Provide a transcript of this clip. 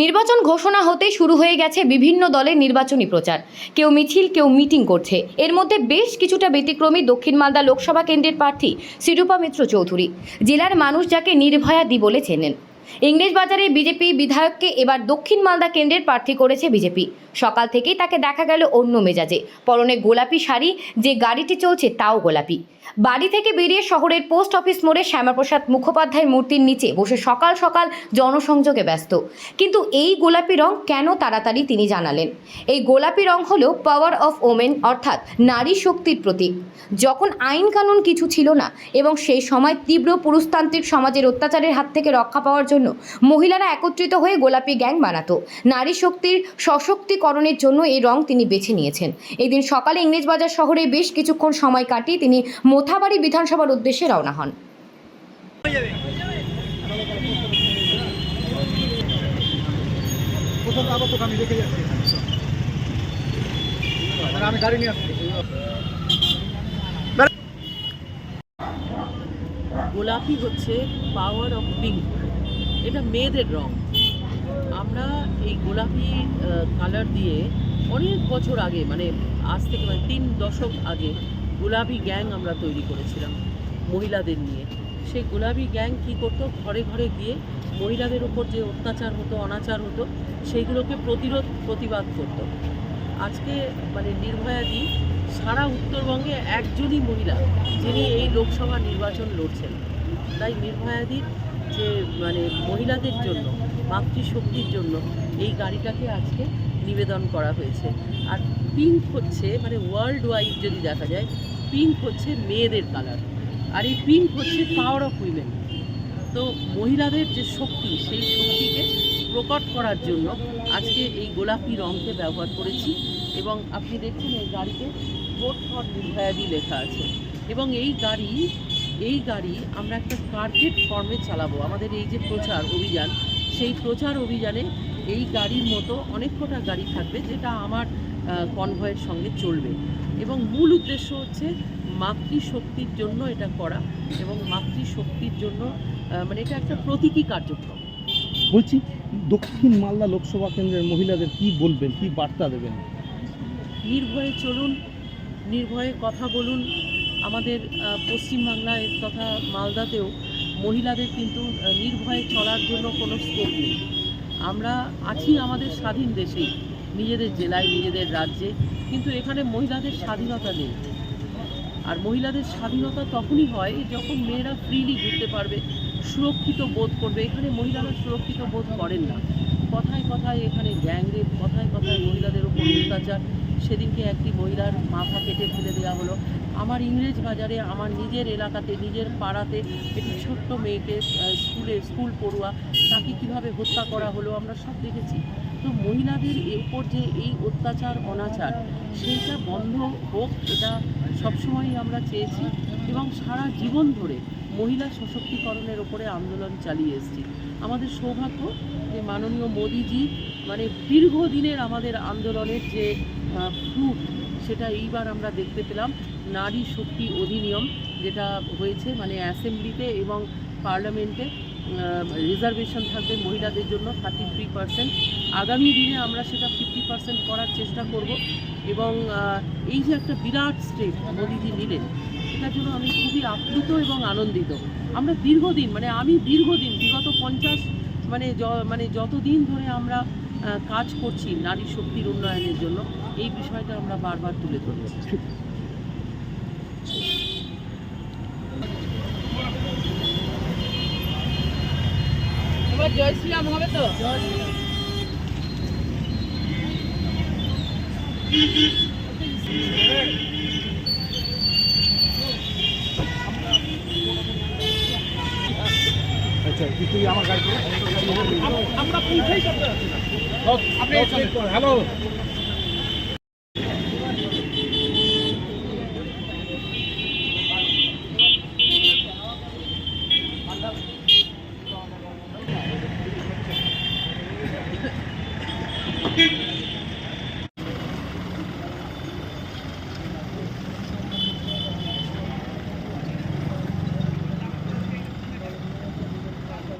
নির্বাচন ঘোষণা হতে শুরু হয়ে গেছে বিভিন্ন দলের নির্বাচনী প্রচার। কেউ মিছিল, কেউ মিটিং করছে। এর মধ্যে বেশ কিছুটা ব্যতিক্রমী দক্ষিণ মালদা লোকসভা কেন্দ্রের প্রার্থী শ্রীরূপা মিত্র চৌধুরী। জেলার মানুষ যাকে নির্ভয়া দি বলে চেনেন ইংরেজ বাজারে বিজেপি বিধায়ককে এবার দক্ষিণ মালদা কেন্দ্রের প্রার্থী করেছে বিজেপি। সকাল থেকেই তাকে দেখা গেল অন্য মেজাজে। পরনে গোলাপি শাড়ি, যে গাড়িটি চলছে তাও গোলাপি। বাড়ি থেকে বেরিয়ে শহরের পোস্ট অফিস মোড়ে শ্যামাপ্রসাদ মুখোপাধ্যায় মূর্তির নিচে বসে সকাল সকাল জনসংযোগে ব্যস্ত। কিন্তু এই গোলাপি রং কেন তাড়াতাড়ি তিনি জানালেন? এই গোলাপি রং হলো পাওয়ার অফ ওমেন, অর্থাৎ নারী শক্তির প্রতীক। যখন আইন কানুন কিছু ছিল না এবং সেই সময় তীব্র পুরুষতান্ত্রিক সমাজের অত্যাচারের হাত থেকে রক্ষা পাওয়ার জন্য মহিলারা একত্রিত হয়ে গোলাপি গ্যাং বানাতো। নারী শক্তির সশক্তিকরণের জন্য এই রং তিনি বেছে নিয়েছেন। এদিন সকালে ইংরেজবাজার শহরে বেশ কিছুক্ষণ সময় কাটিয়ে তিনি মোথাবাড়ি বিধানসভার উদ্দেশ্যে রওনা হন। আমি রেখে যাচ্ছি। আমি গাড়ি নিয়ে আসছি। গোলাপি হচ্ছে পাওয়ার অফ পিঙ্ক এটা মেয়েদের রং। আমরা এই গোলাপি কালার দিয়ে অনেক বছর আগে মানে আজ থেকে মানে তিন দশক আগে গোলাপি গ্যাং আমরা তৈরি করেছিলাম মহিলাদের নিয়ে। সেই গোলাপি গ্যাং কী করতো? ঘরে ঘরে গিয়ে মহিলাদের উপর যে অত্যাচার হতো, অনাচার হতো, সেইগুলোকে প্রতিরোধ, প্রতিবাদ করতো। আজকে মানে নির্ভয়াদি সারা উত্তরবঙ্গে একজনই মহিলা যিনি এই লোকসভা নির্বাচন লড়ছেন। তাই নির্ভয়াদির যে মানে মহিলাদের জন্য মাতৃশক্তির জন্য এই গাড়িটাকে আজকে নিবেদন করা হয়েছে। আর পিঙ্ক হচ্ছে মানে ওয়ার্ল্ড ওয়াইড যদি দেখা যায় পিঙ্ক হচ্ছে মেয়েদের কালার আর এই পিঙ্ক হচ্ছে পাওয়ার অফ উইমেন তো মহিলাদের যে শক্তি, সেই শক্তিকে প্রকট করার জন্য আজকে এই গোলাপি রঙকে ব্যবহার করেছি এবং আপনি দেখছেন এই গাড়িতে ভোট ফর নির্ভয়াদি লেখা আছে। এবং এই গাড়ি এই গাড়ি আমরা একটা কার্পেট ফর্মে চালাবো। আমাদের এই যে প্রচার, অভিযান সেই প্রচার অভিযানে এই গাড়ির মতো অনেক কটা গাড়ি থাকবে যেটা আমার কনভয়ের সঙ্গে চলবে। এবং মূল উদ্দেশ্য হচ্ছে মাতৃশক্তির জন্য এটা করা এবং মাতৃশক্তির জন্য মানে এটা একটা প্রতীকী কার্যক্রম। বলছি দক্ষিণ মালদা লোকসভা কেন্দ্রের মহিলাদের কি বলবেন কি বার্তা দেবেন? নির্ভয়ে চলুন নির্ভয়ে কথা বলুন। আমাদের পশ্চিমবাংলায় তথা মালদাতেও মহিলাদের কিন্তু নির্ভয়ে চলার জন্য কোনো স্কোপ নেই। আমরা আছি আমাদের স্বাধীন দেশেই, নিজেদের জেলায়, নিজেদের রাজ্যে, কিন্তু এখানে মহিলাদের স্বাধীনতা নেই। আর মহিলাদের স্বাধীনতা তখনই হয় যখন মেয়েরা ফ্রিলি ঘুরতে পারবে, সুরক্ষিত বোধ করবে। এখানে মহিলারা সুরক্ষিত বোধ করেন না। কথায় কথায় এখানে গ্যাংরেপ কথায় কথায় মহিলাদের উপর অত্যাচার। সেদিনকে একটি মহিলার মাথা কেটে ফেলে দেওয়া হলো। আমার ইংরেজ বাজারে, আমার নিজের এলাকাতে, নিজের পাড়াতে একটি ছোট্ট মেয়েকে স্কুলে, স্কুল পড়ুয়া, তাকে কীভাবে হত্যা করা হলো আমরা সব দেখেছি। তো মহিলাদের এর উপর যে এই অত্যাচার, অনাচার, সেইটা বন্ধ হোক, এটা সবসময়ই আমরা চেয়েছি এবং সারা জীবন ধরে মহিলা সশক্তিকরণের ওপরে আন্দোলন চালিয়ে এসেছি। আমাদের সৌভাগ্য যে মাননীয় মোদিজি মানে দীর্ঘদিনের আমাদের আন্দোলনের যে ফ্রুট সেটা এইবার আমরা দেখতে পেলাম। নারী শক্তি অধিনিয়ম, যেটা হয়েছে মানে অ্যাসেম্বলিতে এবং পার্লামেন্টে রিজার্ভেশন থাকবে মহিলাদের জন্য থার্টি থ্রি পার্সেন্ট আগামী দিনে আমরা সেটা ফিফটি পার্সেন্ট করার চেষ্টা করব এবং এই যে একটা বিরাট স্টেপ মোদিজি নিলেন, সেটার জন্য আমি খুবই আপ্লুত এবং আনন্দিত। আমরা দীর্ঘদিন মানে আমি দীর্ঘদিন, বিগত পঞ্চাশ মানে মানে যতদিন ধরে আমরা কাজ করছি নারী শক্তির উন্নয়নের জন্য এই বিষয়টা আমরা বারবার তুলে ধরেছি এবার জয় শ্রীরাম হবে তো? আচ্ছা তুই আমার গাড়ি আমরা পৌঁছাই হ্যালো